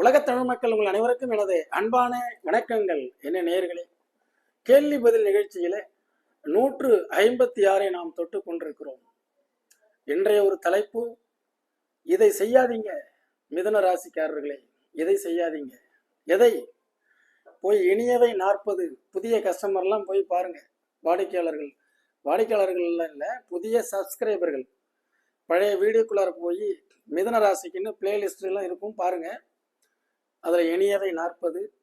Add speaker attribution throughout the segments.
Speaker 1: உலகத் தமிழ் மக்கள் உங்கள் அனைவருக்கும் எனது அன்பான வணக்கங்கள். என்ன நேர்களே கேள்வி பதில் நிகழ்ச்சியில நூற்று ஐம்பத்தி ஆறை நாம் தொட்டு கொண்டிருக்கிறோம். இன்றைய ஒரு தலைப்பு இதை செய்யாதீங்க மிதன ராசிக்காரர்களே இதை செய்யாதீங்க. எதை? போய் இனியவை நாற்பது புதிய கஸ்டமர்லாம் போய் பாருங்க வாடிக்கையாளர்கள். வாடிக்கையாளர்கள் இல்லை புதிய சப்ஸ்கிரைபர்கள் பழைய வீடியோக்குள்ளார போய் மிதன ராசிக்குன்னு பிளேலிஸ்ட்லாம் இருக்கும் பாருங்கள் அதில் இனியவை நாற்பது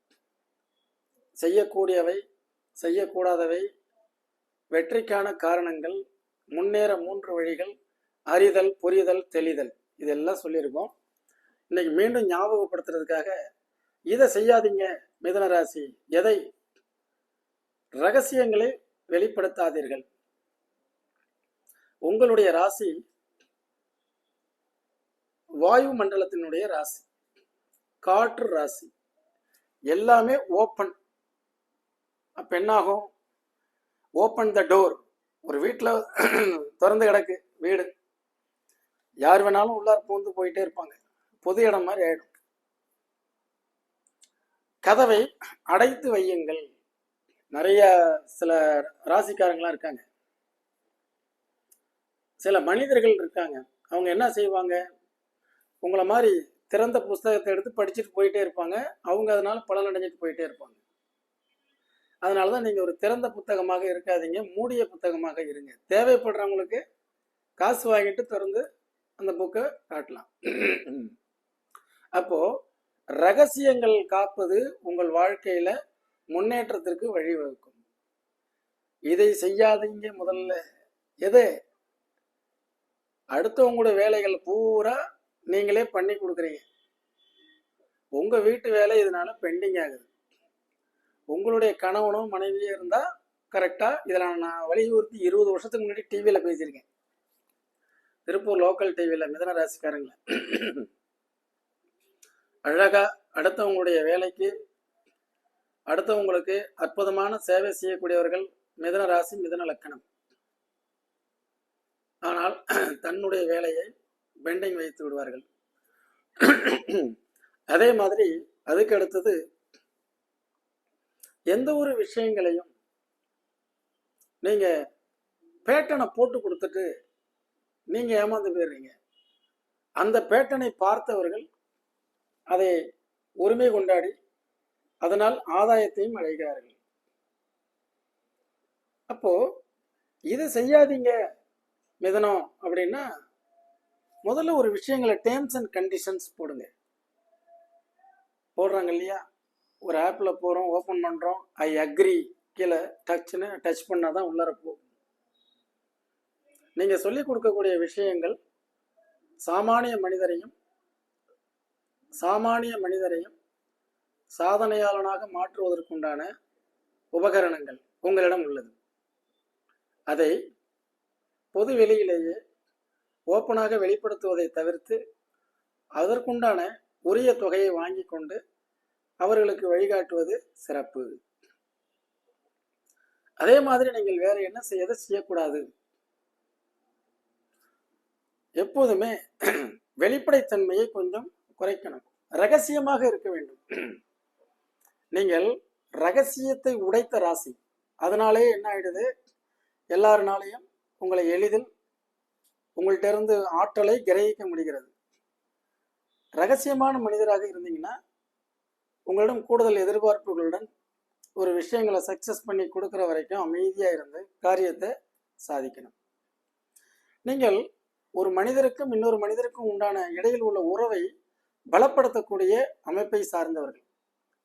Speaker 1: செய்யக்கூடியவை செய்யக்கூடாதவை வெற்றிக்கான காரணங்கள் முன்னேற மூன்று வழிகள் அறிதல் புரிதல் தெளிதல். இதெல்லாம் சொல்லியிருக்கோம். இன்னைக்கு மீண்டும் ஞாபகப்படுத்துறதுக்காக இதை செய்யாதீங்க மிதன ராசி எதை? ரகசியங்களை வெளிப்படுத்தாதீர்கள். உங்களுடைய ராசி வாயு மண்டலத்தினுடைய ராசி. காற்று ராசி. எல்லாமே ஓப்பன் அப்ப என்னாகும்? ஓப்பன் த டோர் ஒரு வீட்டில் திறந்து கிடக்கு வீடு. யார் வேணாலும் உள்ளார பூந்து போயிட்டே இருப்பாங்க. பொது இடம் மாதிரி ஆயிடும். கதவை அடைத்து வையுங்கள். நிறைய சில ராசிக்காரங்களாம் இருக்காங்க. சில மனிதர்கள் இருக்காங்க. அவங்க என்ன செய்வாங்க? உங்களை மாதிரி திறந்த புஸ்தகத்தை எடுத்து படிச்சுட்டு போயிட்டே இருப்பாங்க. அவங்க அதனால பலனடைஞ்சிட்டு போயிட்டே இருப்பாங்க. அதனால தான் நீங்கள் ஒரு திறந்த புத்தகமாக இருக்காதீங்க. மூடிய புத்தகமாக இருங்க. தேவைப்படுறவங்களுக்கு காசு வாங்கிட்டு திறந்து அந்த புக்கை காட்டலாம். அப்போ ரகசியங்கள் காப்பது உங்கள் வாழ்க்கையில முன்னேற்றத்திற்கு வழிவகுக்கும். இதை செய்யாதீங்க முதல்ல. எது? அடுத்தவங்களோட வேலைகள் பூரா நீங்களே பண்ணி கொடுக்குறீங்க. உங்கள் வீட்டு வேலை இதனால பெண்டிங் ஆகுது. உங்களுடைய கணவனும் மனைவியும் இருந்தால் கரெக்டாக இதில் நான் வலியுறுத்தி இருபது வருஷத்துக்கு முன்னாடி டிவியில் பேசியிருக்கேன். திருப்பூர் லோக்கல் டிவியில் மிதன ராசிக்காரங்கள. அழகாக அடுத்தவங்களுடைய வேலைக்கு அடுத்தவங்களுக்கு அற்புதமான சேவை செய்யக்கூடியவர்கள் மிதன ராசி மிதன லக்கணம். ஆனால் தன்னுடைய வேலையை பெண்டிங் வைத்து விடுவார்கள். அதே மாதிரி அதுக்கு அடுத்தது எந்த ஒரு விஷயங்களையும் நீங்க பேட்டனை போட்டு கொடுத்துட்டு நீங்க ஏமாந்து போயிடுறீங்க. அந்த பேட்டனை பார்த்தவர்கள் அதை உரிமை கொண்டாடி அதனால் ஆதாயத்தையும் அடைகிறார்கள். அப்போ இது செய்யாதீங்க மிதனம் அப்படின்னா முதல்ல ஒரு விஷயங்களை டேர்ம்ஸ் அண்ட் கண்டிஷன்ஸ் போடுங்க. போடுறாங்க இல்லையா? ஒரு ஆப்பில் போகிறோம் ஓப்பன் பண்ணுறோம் ஐ அக்ரி கீழே டச்னு டச் பண்ணால் தான் உள்ளார போகும். நீங்கள் சொல்லிக் கொடுக்கக்கூடிய விஷயங்கள் சாமானிய மனிதரையும் சாமானிய மனிதரையும் சாதனையாளனாக மாற்றுவதற்குண்டான உபகரணங்கள் உங்களிடம் உள்ளது. அதை பொது வெளியிலேயே ஓப்பனாக வெளிப்படுத்துவதை தவிர்த்து அதற்குண்டான உரிய தொகையை வாங்கி கொண்டு அவர்களுக்கு வழிகாட்டுவது சிறப்பு. அதே மாதிரி நீங்கள் வேற என்ன செய்ய செய்யக்கூடாது? எப்போதுமே வெளிப்படைத்தன்மையை கொஞ்சம் குறைக்கணும். ரகசியமாக இருக்க வேண்டும். நீங்கள் ரகசியத்தை உடைத்த ராசி. அதனாலே என்ன ஆயிடுது? எல்லாருனாலையும் உங்களை எளிதில் உங்கள்கிட்ட இருந்து ஆற்றலை கிரகிக்க முடிகிறது. ரகசியமான மனிதராக இருந்தீங்கன்னா உங்களிடம் கூடுதல் எதிர்பார்ப்புகளுடன் ஒரு விஷயங்களை சக்சஸ் பண்ணி கொடுக்குற வரைக்கும் அமைதியாக இருந்து காரியத்தை சாதிக்கணும். நீங்கள் ஒரு மனிதருக்கும் இன்னொரு மனிதருக்கும் உண்டான இடையில் உள்ள உறவை பலப்படுத்தக்கூடிய அமைப்பை சார்ந்தவர்கள்.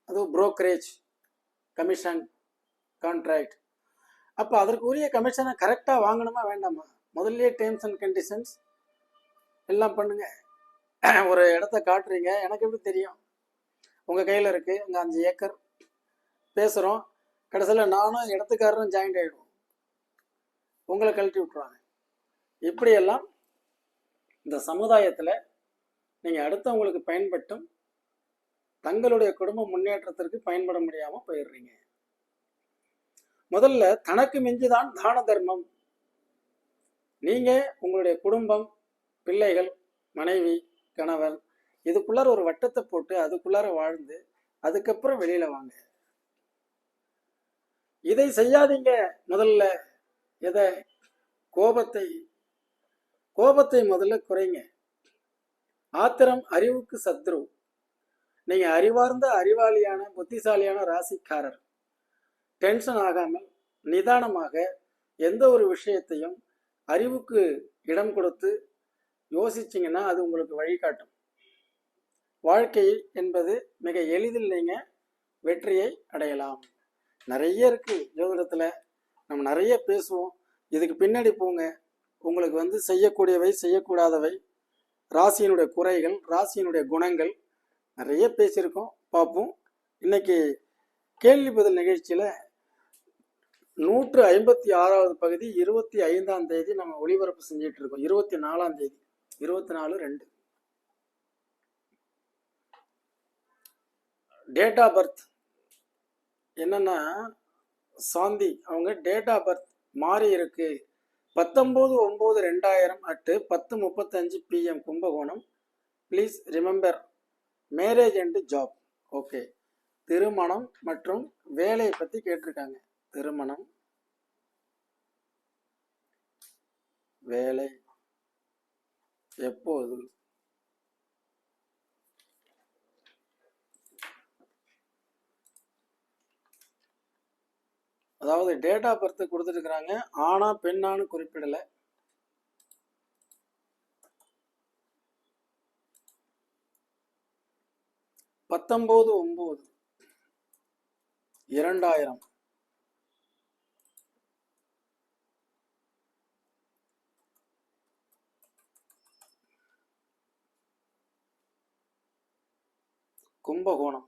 Speaker 1: அதுவும் புரோக்கரேஜ் கமிஷன் கான்ட்ராக்ட் அப்போ அதற்கு உரிய கமிஷனை கரெக்டாக வாங்கணுமா வேண்டாமா? முதல்லயே டேர்ம்ஸ் அண்ட் கண்டிஷன்ஸ் எல்லாம் பண்ணுங்க. ஒரு இடத்த காட்டுறீங்க. எனக்கு எப்படி தெரியும்? உங்கள் கையில் இருக்குது அங்கே அஞ்சு ஏக்கர். பேசுகிறோம் கடைசியில் நானும் இடத்துக்காரரும் ஜாயிண்ட் ஆகிடுவோம் உங்களை கழட்டி விட்ருவாங்க இப்படியெல்லாம் இந்த சமுதாயத்தில் நீங்கள் அடுத்தவங்களுக்கு பயன்பட்டும் தங்களுடைய குடும்ப முன்னேற்றத்திற்கு பயன்பட முடியாமல் போயிடுறீங்க. முதல்ல தனக்கு மிஞ்சுதான் தான தர்மம். நீங்கள் உங்களுடைய குடும்பம் பிள்ளைகள் மனைவி கணவன் இதுக்குள்ளார ஒரு வட்டத்தை போட்டு அதுக்குள்ளார வாழ்ந்து அதுக்கப்புறம் வெளியில வாங்க. இதை செய்யாதீங்க. முதல்ல எதை? கோபத்தை. கோபத்தை முதல்ல குறைங்க. ஆத்திரம் அறிவுக்கு சத்ரு. நீங்க அறிவார்ந்த அறிவாளியான புத்திசாலியான ராசிக்காரர். டென்ஷன் ஆகாமல் நிதானமாக எந்த ஒரு விஷயத்தையும் அறிவுக்கு இடம் கொடுத்து யோசிச்சிங்கன்னா அது உங்களுக்கு வழிகாட்டும். வாழ்க்கை என்பது மிக எளிதில் நீங்கள் வெற்றியை அடையலாம். நிறைய இருக்குது ஜோதிடத்தில். நம்ம நிறைய பேசுவோம். இதுக்கு பின்னாடி போங்க. உங்களுக்கு வந்து செய்யக்கூடியவை செய்யக்கூடாதவை ராசியினுடைய குறைகள் ராசியினுடைய குணங்கள் நிறைய பேசியிருக்கோம். பார்ப்போம். இன்னைக்கு கேள்வி பதில் நிகழ்ச்சியில் நூற்று ஐம்பத்தி ஆறாவது பகுதி இருபத்தி ஐந்தாம் தேதி நம்ம ஒளிபரப்பு செஞ்சிட்டு இருக்கோம். இருபத்தி நாலாம் தேதி. இருபத்தி நாலு ரெண்டு. டேட் ஆஃப் பர்த் என்னன்னா சாந்தி. அவங்க டேட் ஆஃப் பர்த் மாறி இருக்கு. பத்தொம்போது ஒம்பது ரெண்டாயிரம் அட்டு பத்து முப்பத்தஞ்சு PM Kumbakonam. Please remember marriage and job okay திருமணம் மற்றும் வேலையை பற்றி கேட்டிருக்காங்க. திருமணம் வேலை எப்போது? அதாவது டேட் ஆஃப் பர்த் கொடுத்துருக்குறாங்க. ஆனா பெண்ணான்னு குறிப்பிடலை. பத்தொம்போது ஒம்பது இரண்டாயிரம். கும்பகோணம்.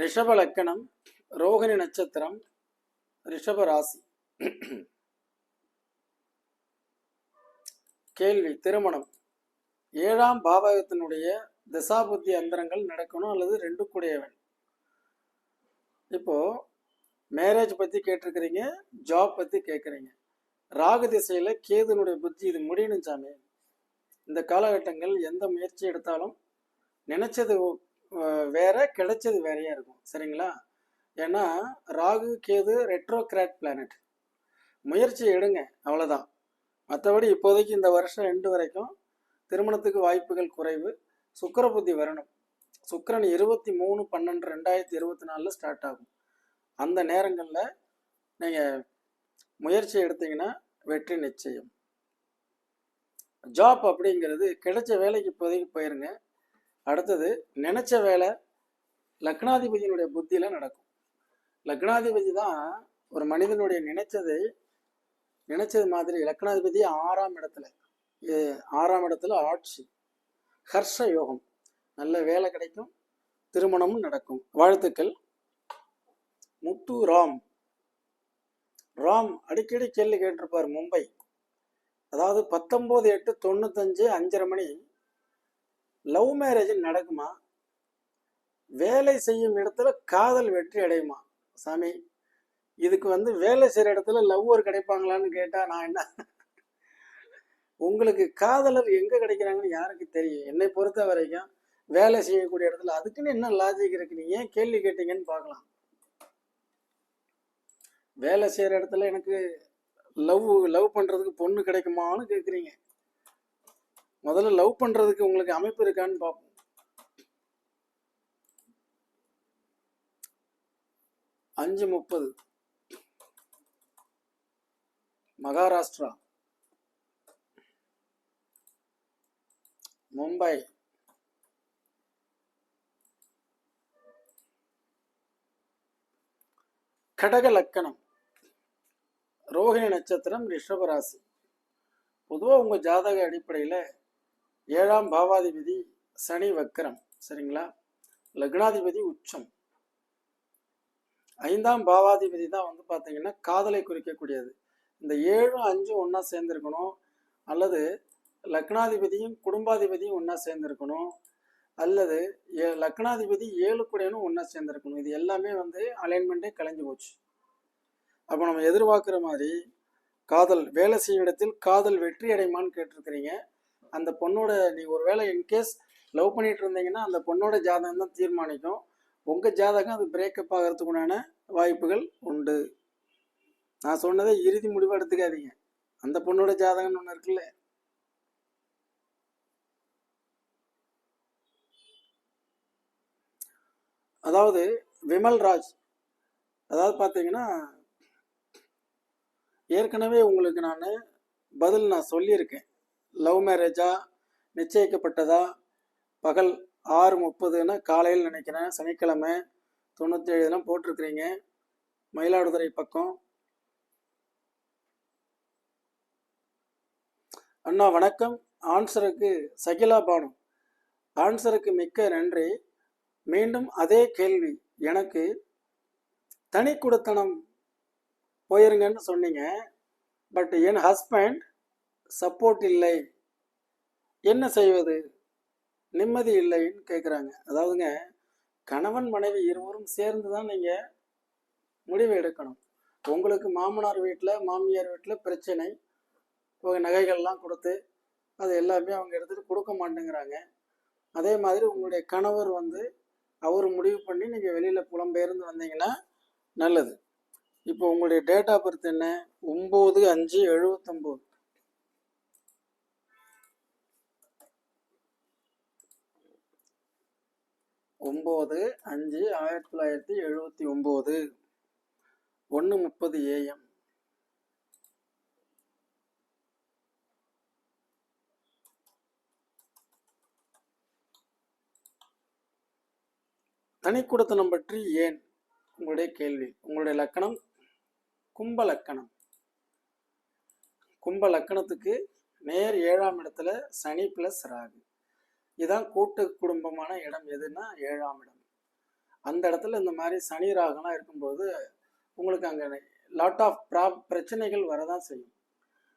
Speaker 1: ரிஷப லக்கணம் ரோகிணி நட்சத்திரம் ரிஷப ராசி. கேள்வி திருமணம். ஏழாம் பாவகத்தினுடைய திசாபுத்தி அந்தரங்கள் நடக்கணும் அல்லது ரெண்டு கூடையவன் இப்போ மேரேஜ் பத்தி கேட்டிருக்கிறீங்க ஜாப் பத்தி கேட்குறீங்க. ராகு திசையில கேதுனுடைய புத்தி இது முடியணும் சாமி. இந்த காலகட்டங்கள் எந்த முயற்சி எடுத்தாலும் நினைச்சது வேற கிடைச்சது வேறையா இருக்கும். சரிங்களா? ஏன்னா ராகு கேது ரெட்ரோகிராட் பிளானட் முயற்சி எடுங்க அவ்வளோதான் மற்றபடி இப்போதைக்கு இந்த வருஷம் ரெண்டு வரைக்கும் திருமணத்துக்கு வாய்ப்புகள் குறைவு. சுக்கர புத்தி வரணும். சுக்கரன் இருபத்தி மூணு பன்னெண்டு ரெண்டாயிரத்தி இருபத்தி நாலில் ஸ்டார்ட் ஆகும். அந்த நேரங்களில் நீங்கள் முயற்சி எடுத்தீங்கன்னா வெற்றி நிச்சயம். ஜாப் அப்படிங்கிறது கிடைச்ச வேலைக்கு இப்போதைக்கு போயிருங்க. அடுத்தது நினைச்ச வேலை லக்னாதிபதியினுடைய புத்தியில் நடக்கும். லக்னாதிபதி தான் ஒரு மனிதனுடைய நினைச்சதை நினைச்சது மாதிரி லக்னாதிபதி ஆறாம் இடத்துல ஆறாம் இடத்துல ஆட்சி ஹர்ஷ யோகம். நல்ல வேலை கிடைக்கும் திருமணமும் நடக்கும். வாழ்த்துக்கள். முத்து ராம். ராம் அடிக்கடி கேள்வி கேட்டிருப்பார் மும்பை. அதாவது பத்தொம்போது எட்டு தொண்ணூத்தஞ்சு அஞ்சரை மணி. லவ் மேரேஜ் நடக்குமா? வேலை செய்யும் இடத்துல காதல் வெற்றி அடையுமா? சாமி இதுக்கு வந்து வேலை செய்கிற இடத்துல லவ்வர் கிடைப்பாங்களான்னு கேட்டால் நான் என்ன? உங்களுக்கு காதலர் எங்கே கிடைக்கிறாங்கன்னு யாருக்கு தெரியும்? என்னை பொறுத்த வரைக்கும் வேலை செய்யக்கூடிய இடத்துல அதுக்குன்னு என்ன லாஜிக் இருக்கு? நீ ஏன் கேள்வி கேட்டீங்கன்னு பார்க்கலாம். வேலை செய்கிற இடத்துல எனக்கு லவ் லவ் பண்ணுறதுக்கு பொண்ணு கிடைக்குமான்னு கேட்குறீங்க முதல்ல லவ் பண்ணுறதுக்கு உங்களுக்கு அமைப்பு இருக்கான்னு பார்ப்போம் அஞ்சு முப்பது. மகாராஷ்டிரா. மும்பை. கடக லக்கணம். ரோகிணி நட்சத்திரம் ரிஷபராசி. பொதுவாக உங்கள் ஜாதக அடிப்படையில் ஏழாம் பாவாதிபதி சனி வக்கரம் சரிங்களா? லக்னாதிபதி உச்சம். ஐந்தாம் பாவாதிபதி தான் வந்து பார்த்தீங்கன்னா காதலை குறிக்கக்கூடியது. இந்த ஏழும் அஞ்சும் ஒன்றா சேர்ந்துருக்கணும். அல்லது லக்னாதிபதியும் குடும்பாதிபதியும் ஒன்றா சேர்ந்துருக்கணும். அல்லது ஏ- லக்னாதிபதி ஏழு கூடையனும் ஒன்றா சேர்ந்துருக்கணும். இது எல்லாமே வந்து அலைன்மெண்ட்டே கலைஞ்சு போச்சு. அப்போ நம்ம எதிர்பார்க்குற மாதிரி காதல் வேலை செய்யும் இடத்தில் காதல் வெற்றி அடைமான்னு கேட்டிருக்கிறீங்க. அந்த பொண்ணோட நீ ஒருவேளை இன்கேஸ் லவ் பண்ணிட்டு இருந்தீங்கன்னா அந்த பொண்ணோட ஜாதகம் தான் தீர்மானிக்கும். உங்கள் ஜாதகம் அது பிரேக்கப் ஆகிறதுக்கு உண்டான வாய்ப்புகள் உண்டு. நான் சொன்னதை இறுதி முடிவு எடுத்துக்காதீங்க. அந்த பொண்ணோட ஜாதகம்னு ஒன்று இருக்குல்ல. அதாவது விமல் ராஜ். அதாவது பார்த்தீங்கன்னா ஏற்கனவே உங்களுக்கு நான் பதில் நான் சொல்லியிருக்கேன். லவ் மேரேஜா நிச்சயிக்கப்பட்டதா? பகல் ஆறு முப்பதுன்னா காலையில் நினைக்கிறேன். சனிக்கிழமை தொண்ணூற்றி ஏழுலாம் போட்டிருக்கிறீங்க. மயிலாடுதுறை பக்கம். அண்ணா வணக்கம். ஆன்சருக்கு சகிலா பானு. ஆன்சருக்கு மிக்க நன்றி. மீண்டும் அதே கேள்வி எனக்கு. தனி குடத்தனம் போயிருங்கன்னு சொன்னீங்க. பட் என் ஹஸ்பண்ட் சப்போர்ட் இல்லை. என்ன செய்வது? நிம்மதி இல்லைன்னு கேட்குறாங்க அதாவதுங்க கணவன் மனைவி இருவரும் சேர்ந்து தான் நீங்கள் முடிவு எடுக்கணும். உங்களுக்கு மாமனார் வீட்டில் மாமியார் வீட்டில் பிரச்சனை. உங்கள் நகைகள்லாம் கொடுத்து அது எல்லாமே அவங்க எடுத்துகிட்டு கொடுக்க மாட்டேங்கிறாங்க. அதே மாதிரி உங்களுடைய கணவர் வந்து அவர் முடிவு பண்ணி நீங்கள் வெளியில் புலம்பெயர்ந்து வந்தீங்கன்னா நல்லது. இப்போ உங்களுடைய டேட் ஆஃப் பர்த் என்ன? ஒம்பது அஞ்சு எழுபத்தொம்போது ஒம்பது அஞ்சு ஆயிரத்தி தொள்ளாயிரத்தி எழுபத்தி ஒம்பது. ஒன்று முப்பது ஏஎம். தனிக்குடத்தனம் பற்றி ஏன்? உங்களுடைய கேள்வி. உங்களுடைய லக்கணம் கும்பலக்கணம். கும்பலக்கணத்துக்கு கும்ப லக்கணத்துக்கு நேர் ஏழாம் இடத்துல சனி பிளஸ் ராகு. இதுதான் கூட்டு குடும்பமான இடம் எதுன்னா ஏழாம் இடம். அந்த இடத்துல இந்த மாதிரி சனி ராகுலாம் இருக்கும்போது உங்களுக்கு அங்கே லாட் ஆஃப் ப்ரா பிரச்சனைகள் வரதான் செய்யும்.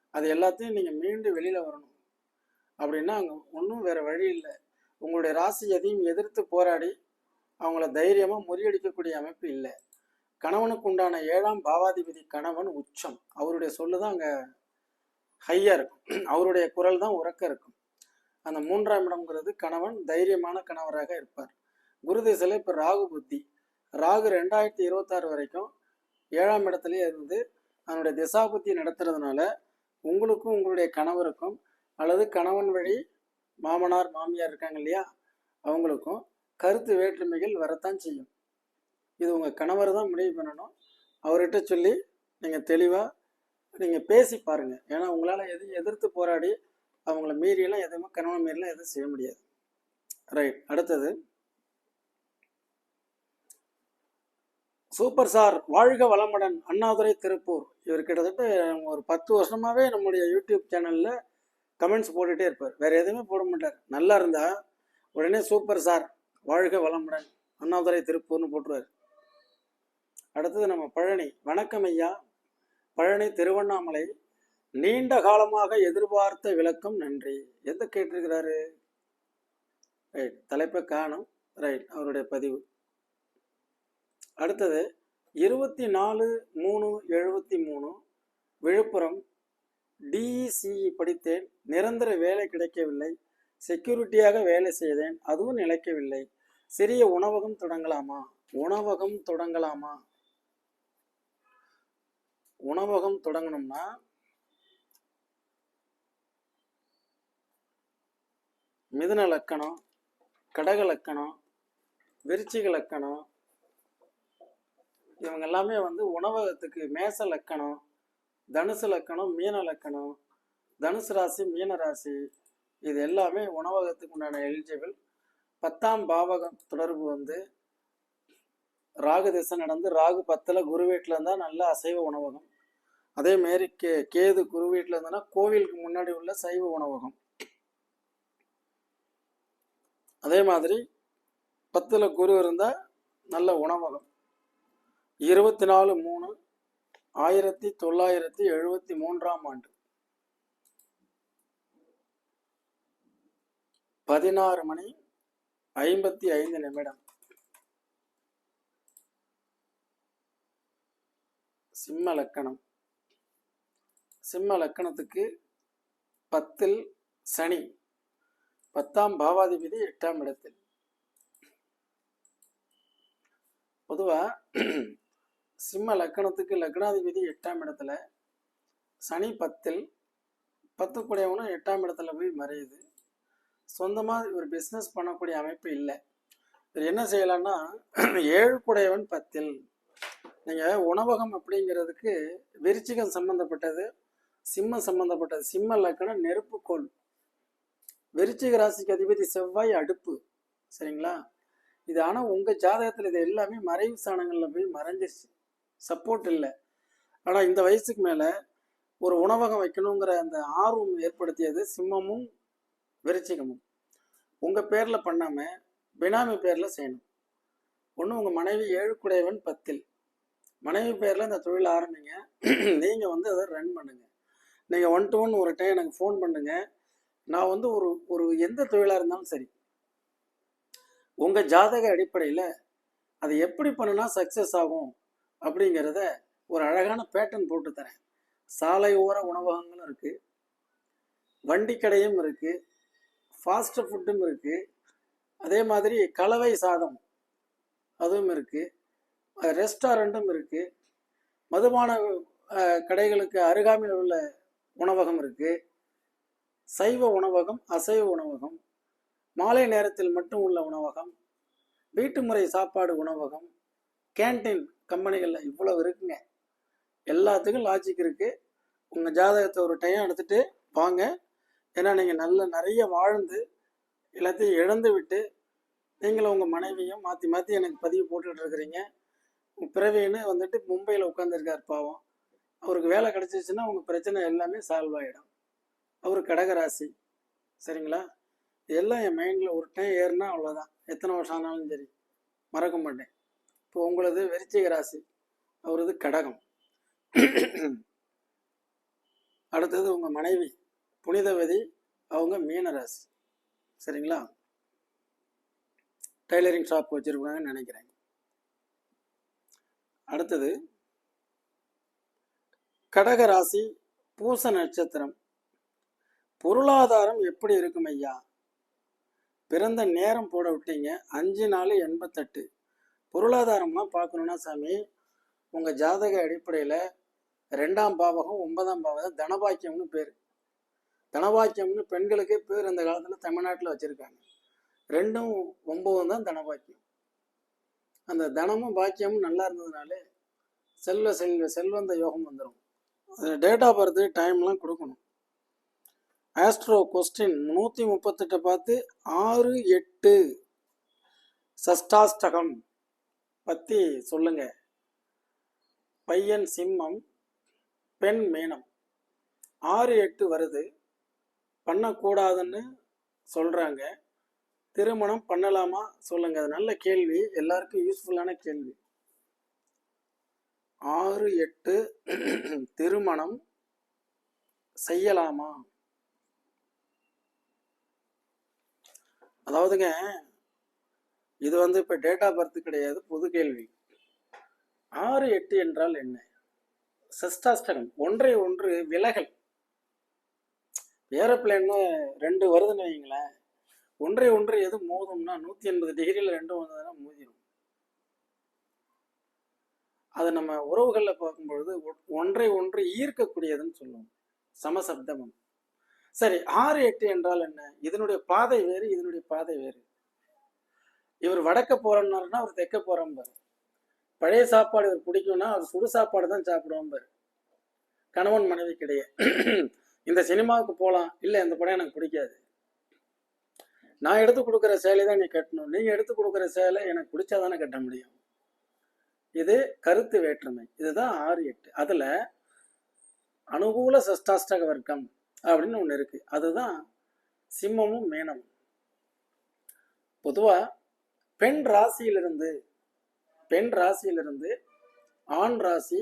Speaker 1: அது எல்லாத்தையும் நீங்கள் மீண்டு வெளியில் வரணும். அப்படின்னா அங்கே ஒன்றும் வேறு வழி இல்லை. உங்களுடைய ராசி எதையும் எதிர்த்து போராடி அவங்கள தைரியமாக முறியடிக்கக்கூடிய அமைப்பு இல்லை. கணவனுக்கு உண்டான ஏழாம் பாவாதிபதி கணவன் உச்சம். அவருடைய சொல்லு தான் அங்கே ஹையாக இருக்கும். அவருடைய குரல் தான் உறக்க இருக்கும். அந்த மூன்றாம் இடம்ங்கிறது கணவன் தைரியமான கணவராக இருப்பார். குரு திசையில் இப்போ ராகு புத்தி. ராகு ரெண்டாயிரத்தி இருபத்தாறு வரைக்கும் ஏழாம் இடத்துலயே இருந்து அதனுடைய திசா புத்தி நடத்துறதுனால உங்களுக்கும் உங்களுடைய கணவருக்கும் அல்லது கணவன் வழி மாமனார் மாமியார் இருக்காங்க இல்லையா? அவங்களுக்கும் கருத்து வேற்றுமைகள் வரத்தான் செய்யும். இது உங்கள் கணவர் தான் முடிவு பண்ணணும். அவர்கிட்ட சொல்லி நீங்கள் தெளிவாக நீங்கள் பேசி பாருங்கள் ஏன்னா உங்களால் எதையும் எதிர்த்து போராடி அவங்கள மீறியெல்லாம் எதுவுமே கணவன் மீறிலாம் எதுவும் செய்ய முடியாது. ரைட் அடுத்தது. சூப்பர் சார் வாழ்க வளமுடன் அண்ணாதுரை திருப்பூர். இவர் கிட்டத்தட்ட ஒரு பத்து வருஷமாகவே நம்முடைய யூடியூப் சேனலில் கமெண்ட்ஸ் போட்டுகிட்டே இருப்பார். வேறு எதுவுமே போட மாட்டார். நல்லா இருந்தால் உடனே சூப்பர் சார் வாழ்க வளமுடன் அண்ணாதுரை திருப்பூர்னு போட்டுருவார். அடுத்தது நம்ம பழனி. வணக்கம் ஐயா. பழனி திருவண்ணாமலை நீண்ட காலமாக எதிர்பார்த்த விளக்கம் நன்றி. எந்த கேட்டிருக்கிறாரு? ரைட் தலைப்பை காணும். ரைட் அவருடைய பதிவு. அடுத்தது இருபத்தி நாலு மூணு எழுபத்தி மூணு விழுப்புரம் டிஇசிஇ படித்தேன். நிரந்தர வேலை கிடைக்கவில்லை. செக்யூரிட்டியாக வேலை செய்தேன். அதுவும் நிலைக்கவில்லை. சிறிய உணவகம் தொடங்கலாமா? உணவகம் தொடங்கலாமா? உணவகம் தொடங்கணும்னா மிதுன லக்கணம் கடக லக்கணம் விருச்சிக லக்கணம் இவங்க எல்லாமே வந்து உணவகத்துக்கு மேச லக்கணம் தனுசு லக்கணம் மீன லக்கணம் தனுசு ராசி மீன ராசி இது எல்லாமே உணவகத்துக்கு உண்டான எலிஜிபிள் பத்தாம் பாவகம் தொடர்பு வந்து ராகு திசை நடந்து ராகு பத்தில் குரு வீட்டில் இருந்தால் நல்ல அசைவ உணவகம். அதே மாரி கே கேது குரு வீட்டில் இருந்ததுன்னா கோவிலுக்கு முன்னாடி உள்ள சைவ உணவகம். அதே மாதிரி பத்தில் குரு இருந்தால் நல்ல உணவகம். இருபத்தி நாலு மூணு ஆயிரத்தி தொள்ளாயிரத்தி எழுபத்தி மூன்றாம் ஆண்டு. பதினாறு மணி ஐம்பத்தி ஐந்து நிமிடம். சிம்ம லக்கணம். சிம்ம லக்கணத்துக்கு பத்தில் சனி பத்தாம் பாவாதிபதி எட்டாம் இடத்தில். பொதுவாக சிம்ம லக்கணத்துக்கு லக்னாதிபதி எட்டாம் இடத்துல சனி பத்தில் பத்து எட்டாம் இடத்துல போய் மறையுது. சொந்தமாக ஒரு பிஸ்னஸ் பண்ணக்கூடிய அமைப்பு இல்லை. இவர் என்ன செய்யலாம்னா ஏழு கூடையவன் பத்தில். நீங்கள் உணவகம் அப்படிங்கிறதுக்கு விருச்சிகம் சம்மந்தப்பட்டது சிம்ம சம்பந்தப்பட்டது. சிம்ம லக்கணம் நெருப்புக்கோள் விருச்சிக ராசிக்கு அதிபதி செவ்வாய் அடுப்பு. சரிங்களா? இது ஆனால் உங்கள் ஜாதகத்தில் இது எல்லாமே மறைவு ஸ்தானங்களில் போய் மறைஞ்சிருச்சு. சப்போர்ட் இல்லை. ஆனால் இந்த வயசுக்கு மேலே ஒரு உணவகம் வைக்கணுங்கிற அந்த ஆர்வம் ஏற்படுத்தியது சிம்மமும் விருச்சிகமும். உங்கள் பேரில் பண்ணாமல் பினாமி பேரில் செய்யணும். ஒன்று உங்கள் மனைவி ஏழுக்குடையவன் பத்தில். மனைவி பேரில் இந்த தொழில் ஆரம்பிங்க. நீங்கள் வந்து அதை ரன் பண்ணுங்கள் நீங்கள் ஒன் டு ஒன் ஒரு டைம் எனக்கு ஃபோன் பண்ணுங்கள் நான் வந்து ஒரு ஒரு எந்த தொழிலாக இருந்தாலும் சரி உங்கள் ஜாதக அடிப்படையில் அதை எப்படி பண்ணுனா சக்ஸஸ் ஆகும் அப்படிங்கிறத ஒரு அழகான பேட்டர்ன் போட்டு தரேன். சாலை ஓர உணவகங்களும் இருக்குது வண்டி கடையும் இருக்குது ஃபாஸ்ட் ஃபுட்டும் இருக்குது அதே மாதிரி கலவை சாதம் அதுவும் இருக்குது ரெஸ்டாரண்ட்டும் இருக்குது மதுபான கடைகளுக்கு அருகாமையில் உள்ள உணவகம் இருக்குது சைவ உணவகம் அசைவ உணவகம் மாலை நேரத்தில் மட்டும் உள்ள உணவகம் வீட்டு முறை சாப்பாடு உணவகம் கேண்டீன் கம்பெனிகளில் இவ்வளவு இருக்குங்க. எல்லாத்துக்கும் லாஜிக் இருக்குது உங்கள் ஜாதகத்தை ஒரு டைம் எடுத்துகிட்டு வாங்க. ஏன்னா நீங்கள் நல்ல நிறைய வாழ்ந்து எல்லாத்தையும் இழந்து விட்டு நீங்களும் உங்கள் மனைவியும் மாற்றி மாற்றி எனக்கு பதிவு போட்டுட்டு இருக்கிறீங்க. பிறவின்னு வந்துட்டு மும்பையில் உட்காந்துருக்கார் பாவம். அவருக்கு வேலை கிடச்சிச்சுன்னா உங்கள் பிரச்சனை எல்லாமே சால்வ் ஆகிடும் அவர் கடகராசி. சரிங்களா? எல்லாம் என் மைண்டில் ஒரு டைம் ஏறுனா அவ்வளோதான் எத்தனை வருஷம் ஆனாலும் சரி. மறக்க மாட்டேன். இப்போ உங்களது விருச்சிக ராசி. அவரது கடகம். அடுத்தது உங்கள் மனைவி. புனிதவதி அவங்க மீன ராசி. சரிங்களா? டைலரிங் ஷாப் வச்சுருக்காங்கன்னு நினைக்கிறேன். அடுத்தது கடகராசி பூச நட்சத்திரம். பொருளாதாரம் எப்படி இருக்கும் ஐயா? பிறந்த நேரம் போட விட்டீங்க. அஞ்சு நாலு எண்பத்தெட்டு. பொருளாதாரம்லாம் பார்க்கணுன்னா சாமி உங்கள் ஜாதக அடிப்படையில் ரெண்டாம் பாவகம் ஒன்பதாம் பாவகம் தனபாக்கியம்னு பேர். தனபாக்கியம்னு பெண்களுக்கே பேர் அந்த காலத்தில் தமிழ்நாட்டில் வச்சுருக்காங்க. ரெண்டும் ஒம்பதும் தான் தனபாக்கியம். அந்த தனமும் பாக்கியமும் நல்லா இருந்ததுனாலே செல்வ செல்வ செல்வந்த யோகம் வந்துடும் டேட் ஆஃப் பர்த் டைம்லாம் கொடுக்கணும். ஆஸ்ட்ரோ கொஸ்டின் நூற்றி முப்பத்தெட்டை பார்த்து ஆறு எட்டு. சஷ்டாஷ்டகம் பற்றி சொல்லுங்க. பையன் சிம்மம் பெண் மேனம். ஆறு எட்டு வருது. பண்ணக்கூடாதுன்னு சொல்கிறாங்க திருமணம் பண்ணலாமா? சொல்லுங்க. அது நல்ல கேள்வி. எல்லாருக்கும் யூஸ்ஃபுல்லான கேள்வி. ஆறு எட்டு திருமணம் செய்யலாமா? அதாவதுங்க இது வந்து இப்போ டேட் ஆஃப் பர்த் கிடையாது பொது கேள்வி. ஆறு எட்டு என்றால் என்ன? சஷ்டாஷ்டகம் ஒன்றை ஒன்று விலகல். ஏரோப்ளேன்னு ரெண்டு வருதுன்னு வைங்களேன் ஒன்றை ஒன்று எது மோதும்னா நூற்றி எண்பது டிகிரியில் ரெண்டும் வந்ததுன்னா மோதிடும் அது நம்ம உறவுகளில் பார்க்கும்பொழுது ஒன்றை ஒன்று ஈர்க்கக்கூடியதுன்னு சொல்லுவோம். சமசப்தமம் சரி ஆறு எட்டு என்றால் என்ன? இதனுடைய பாதை வேறு இதனுடைய பாதை வேறு. இவர் வடக்க போறோம்னாருன்னா அவர் தெற்க போறோம்பாரு பழைய சாப்பாடு இவர் பிடிக்கும்னா அவர் சுடு சாப்பாடு தான் சாப்பிடுவோம்பார். கணவன் மனைவிக்கிடையே. இந்த சினிமாவுக்கு போகலாம் இல்லை இந்த படம் எனக்கு பிடிக்காது. நான் எடுத்து கொடுக்குற சேலை தான் நீ கட்டணும். நீங்கள் எடுத்து கொடுக்குற சேலை எனக்கு பிடிச்சாதானே கட்ட முடியும்? இது கருத்து வேற்றுமை. இதுதான் ஆறு எட்டு. அதுல அனுகூல சஷ்டாஷ்டக வர்க்கம் அப்படின்னு ஒன்று இருக்கு. அதுதான் சிம்மமும் மேனமும். பொதுவா பெண் ராசியிலிருந்து பெண் ராசியிலிருந்து ஆண் ராசி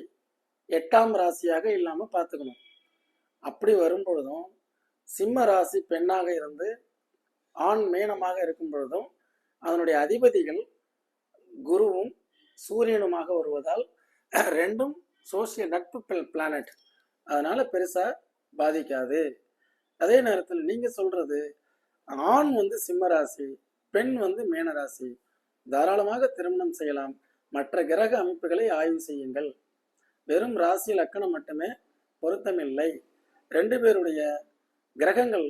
Speaker 1: எட்டாம் ராசியாக இல்லாம பார்த்துக்கணும் அப்படி வரும்பொழுதும் சிம்ம ராசி பெண்ணாக இருந்து ஆண் மேனமாக இருக்கும் பொழுதும் அதனுடைய அதிபதிகள் குருவும் சூரியனுமாக வருவதால் ரெண்டும் சோசியல் நட்பு பிளானட் அதனால பெருசா பாதிக்காது. அதே நேரத்தில் நீங்க சொல்றது ஆண் வந்து சிம்ம ராசி பெண் வந்து மேனராசி தாராளமாக திருமணம் செய்யலாம். மற்ற கிரக அமைப்புகளை ஆய்வு செய்யுங்கள். வெறும் ராசி லக்கணம் மட்டுமே பொருத்தமில்லை. ரெண்டு பேருடைய கிரகங்கள்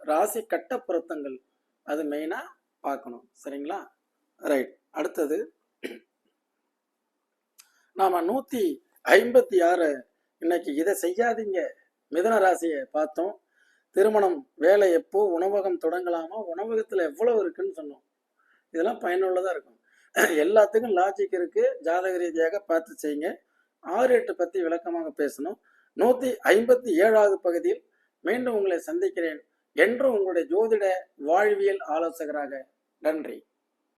Speaker 1: ராசி கட்ட பொருத்தங்கள் அது மெயினா பார்க்கணும். சரிங்களா? ரைட் அடுத்தது நாம நூத்தி ஐம்பத்தி ஆறு இன்னைக்கு இதை செய்யாதீங்க. மிதன ராசியை பார்த்தோம். திருமணம் வேலை எப்போ உணவகம் தொடங்கலாமா உணவகத்துல எவ்வளவு இருக்குன்னு சொன்னோம். இதெல்லாம் பயனுள்ளதா இருக்கும். எல்லாத்துக்கும் லாஜிக் இருக்கு. ஜாதக ரீதியாக பார்த்து செய்யுங்க. ஆறு எட்டு பத்தி விளக்கமாக பேசணும். நூத்தி ஐம்பத்தி ஏழாவது பகுதியில் மீண்டும் உங்களை சந்திக்கிறேன். என்று உங்களுடைய ஜோதிட வாழ்வியல் ஆலோசகராக நன்றி.